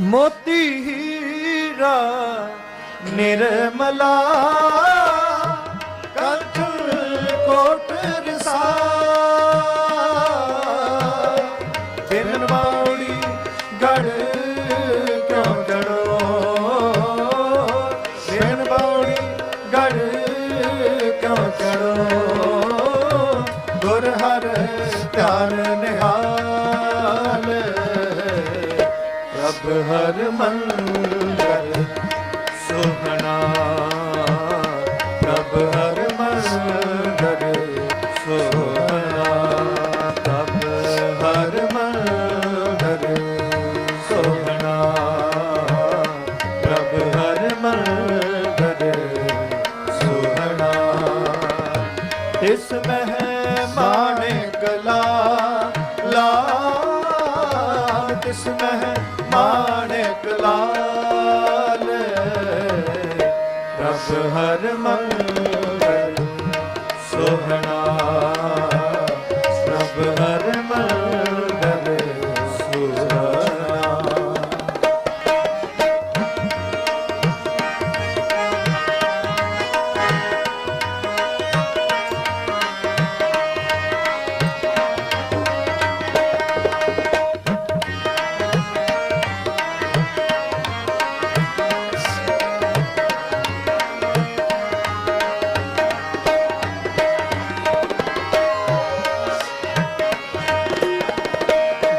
ਮੋਤੀ ਹੀਰਾ ਨਿਰਮਲਾ ਕੰਠ ਕੋਟ ਰਸਾ ਹਰ ਮੰਗਲ, ਸੁਹਣਾ। ਪ੍ਰਭ ਹਰ ਮੰਗਲ, ਸੁਹਣਾ। ਪ੍ਰਭ ਹਰ ਮੰਗਲ, ਸੁਹਣਾ। ਪ੍ਰਭ ਹਰ ਮੰਗਲ, ਸੁਹਣਾ। ਇਸ ਮਹਿ ਲਾਲ ਪ੍ਰਭ ਹਰ ਮੰਗਲ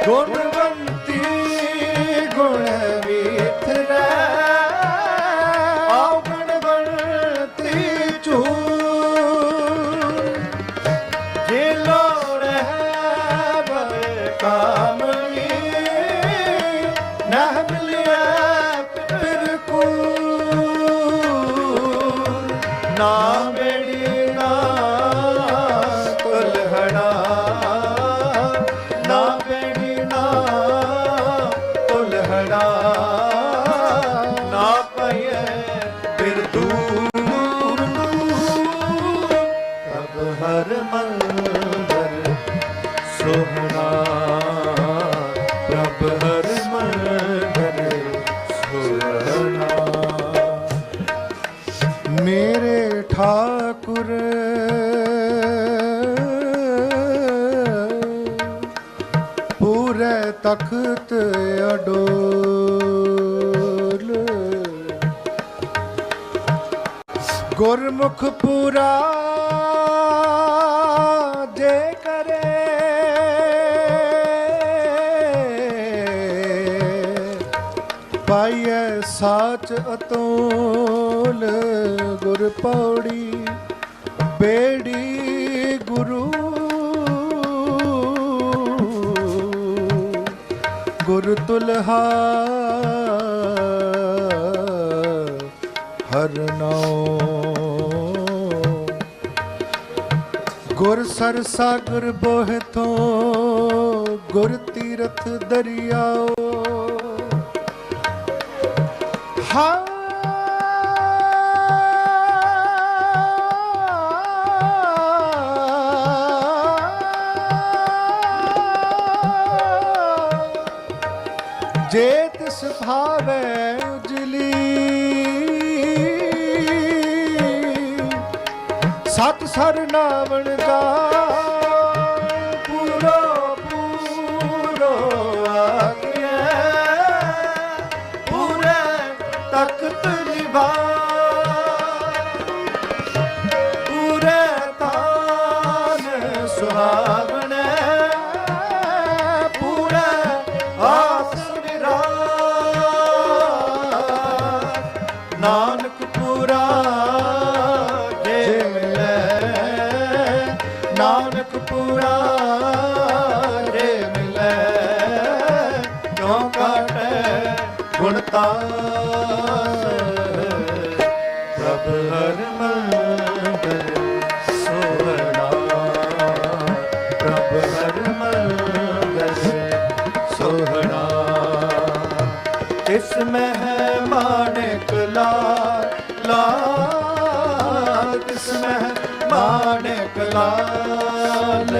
ઢોંઢ ਹਰ ਮੰਦਰ ਸੋਹਣਾ। ਪ੍ਰਭ ਹਰ ਮੰਦਰ ਸੋਹਣਾ। ਮੇਰੇ ਠਾਕੁਰ ਪੂਰੇ ਤਖਤ ਅਡੋਲ। ਗੁਰਮੁਖ ਪੂਰਾ ਸਾਚ ਅਤੋਲ ਗੁਰ ਪੌੜੀ, ਬੇੜੀ ਗੁਰੂ। ਗੁਰ ਤੁਲਹਾ ਹਰ ਨਾਉ। ਗੁਰ ਸਰ ਸਾਗਰ ਬੋਹਿ ਤੋਂ ਗੁਰ ਤੀਰਥ ਦਰਿਆਓ ਜੇ ਤਿਸ ਭਾਵੈ ਉਜਲੀ ਸਤ ਸਰ ਦਾ ਪੂਰਾ ਜੇ ਮਿਲੇ। ਕਿਉ ਕਾਟੇ ਗੁਣਤਾਸ ਪ੍ਰਭ ਹਰ ਮੰਗਲ ਸੋਹਣਾ। ਪ੍ਰਭ ਹਰ ਮੰਗਲ ਸੋਹਣਾ। ਇਸ ਮਹਿ ਮਾਣਕ ਲਾ ਲਾ ਇਸ ਮਹਿ ਮਾਣਕ ਲਾਲ।